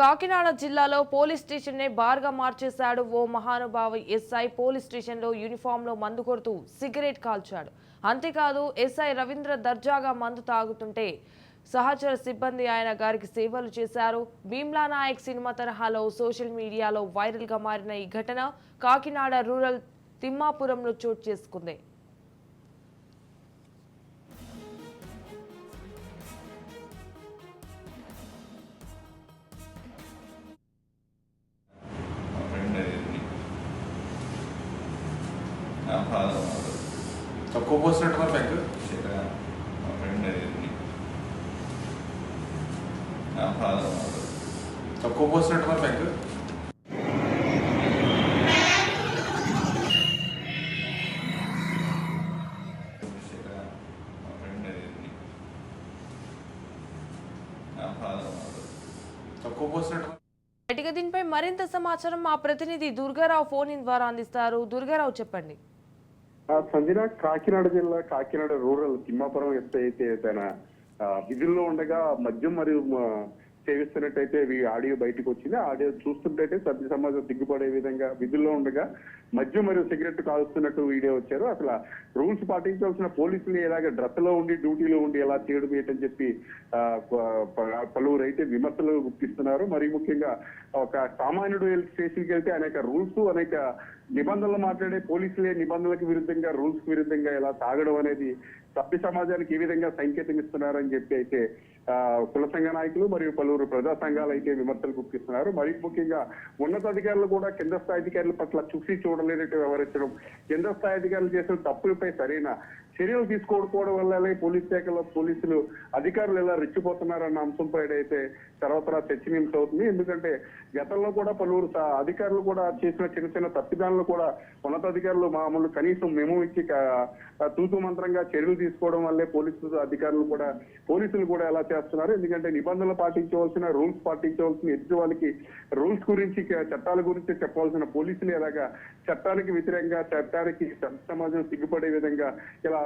కాకినాడ జిల్లాలో పోలీస్ నే బార్గా మార్చేశాడు ఓ మహానుభావ ఎస్ఐ పోలీస్ స్టేషన్లో లో మందు కొడుతూ సిగరెట్ కాల్చాడు అంతేకాదు ఎస్ఐ రవీంద్ర దర్జాగా మందు తాగుతుంటే సహచర సిబ్బంది ఆయన గారికి సేవలు చేశారు భీమ్లా నాయక్ సినిమా తరహాలో సోషల్ మీడియాలో వైరల్గా మారిన ఈ ఘటన కాకినాడ రూరల్ తిమ్మాపురంలో చోటు చేసుకుంది తక్కువ పోస్తున్నట్టు మరి బ్యాంక్ మా ఫ్రెండ్ తక్కువ పోస్తున్నట్టు మరి బ్యాంక్ దీనిపై మరింత సమాచారం మా ప్రతినిధి దుర్గారావు ఫోన్ ఇన్ ద్వారా అందిస్తారు దుర్గారావు చెప్పండి సంజన కాకినాడ జిల్లా కాకినాడ రూరల్ తిమ్మాపురం ఎస్ఐ అయితే తన విధుల్లో ఉండగా మద్యం మరియు సేవిస్తున్నట్టయితే ఈ ఆడియో బయటకు వచ్చింది ఆడియో చూస్తుంటే సభ్య సమాజం దిగ్గుపడే విధంగా విధుల్లో ఉండగా మద్యం మరియు సిగరెట్ కాలుస్తున్నట్టు వీడియో వచ్చారు అసలు రూల్స్ పాటించాల్సిన పోలీసులు ఎలాగ డ్రెస్ లో ఉండి డ్యూటీలో ఉండి ఎలా తీయడం వేయటని చెప్పి పలువురు అయితే విమర్శలు గుర్తిస్తున్నారు మరి ముఖ్యంగా ఒక సామాన్యుడు స్టేషన్కి వెళ్తే అనేక రూల్స్ అనేక నిబంధనలు మాట్లాడే పోలీసులే నిబంధనలకు విరుద్ధంగా రూల్స్ విరుద్ధంగా ఇలా తాగడం అనేది సభ్య సమాజానికి ఏ విధంగా సంకేతం ఇస్తున్నారని చెప్పి అయితే కుల సంఘ నాయకులు మరియు పలు పలువురు ప్రజా సంఘాలు అయితే విమర్శలు గుర్తిస్తున్నారు మరి ముఖ్యంగా ఉన్నతాధికారులు కూడా కింద స్థాయి అధికారుల పట్ల చూసి చూడలేనట్టు వ్యవహరించడం కింద స్థాయి అధికారులు చేసిన తప్పులపై సరైన చర్యలు తీసుకోకపోవడం వల్ల పోలీస్ శాఖలో పోలీసులు అధికారులు ఎలా రెచ్చిపోతున్నారన్న అంశంపై అయితే సర్వత్రా అవుతుంది ఎందుకంటే గతంలో కూడా పలువురు అధికారులు కూడా చేసిన చిన్న చిన్న తప్పిదాలను కూడా ఉన్నతాధికారులు మామూలు కనీసం మేము ఇచ్చి తూతు మంత్రంగా చర్యలు తీసుకోవడం వల్లే పోలీసు అధికారులు కూడా పోలీసులు కూడా ఎలా చేస్తున్నారు ఎందుకంటే నిబంధనలు పాటించవలసిన రూల్స్ పాటించవలసిన ఎదుటి వాళ్ళకి రూల్స్ గురించి చట్టాల గురించి చెప్పవలసిన పోలీసులు ఎలాగా చట్టానికి వ్యతిరేకంగా చట్టానికి సమాజం సిగ్గుపడే విధంగా ఇలా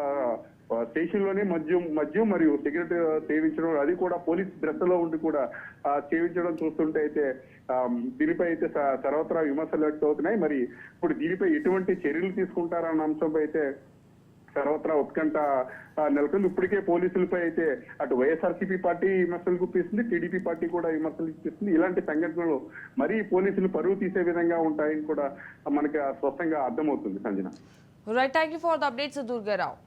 స్టేషన్ లోనే మద్యం మద్యం మరియు సిగరెట్ సేవించడం అది కూడా పోలీస్ లో ఉండి కూడా సేవించడం చూస్తుంటే అయితే దీనిపై అయితే సర్వత్రా విమర్శలు అవుతున్నాయి మరి ఇప్పుడు దీనిపై ఎటువంటి చర్యలు తీసుకుంటారన్న అంశంపై అయితే సర్వత్రా ఉత్కంఠ నెలకొంది ఇప్పటికే పోలీసులపై అయితే అటు వైఎస్ఆర్సీపీ పార్టీ విమర్శలు గుప్పిస్తుంది టీడీపీ పార్టీ కూడా విమర్శలు గుప్పిస్తుంది ఇలాంటి సంఘటనలు మరీ పోలీసులు పరువు తీసే విధంగా ఉంటాయని కూడా మనకి స్పష్టంగా అర్థమవుతుంది Sanjana All right, thank you for the updates, Durga Rao.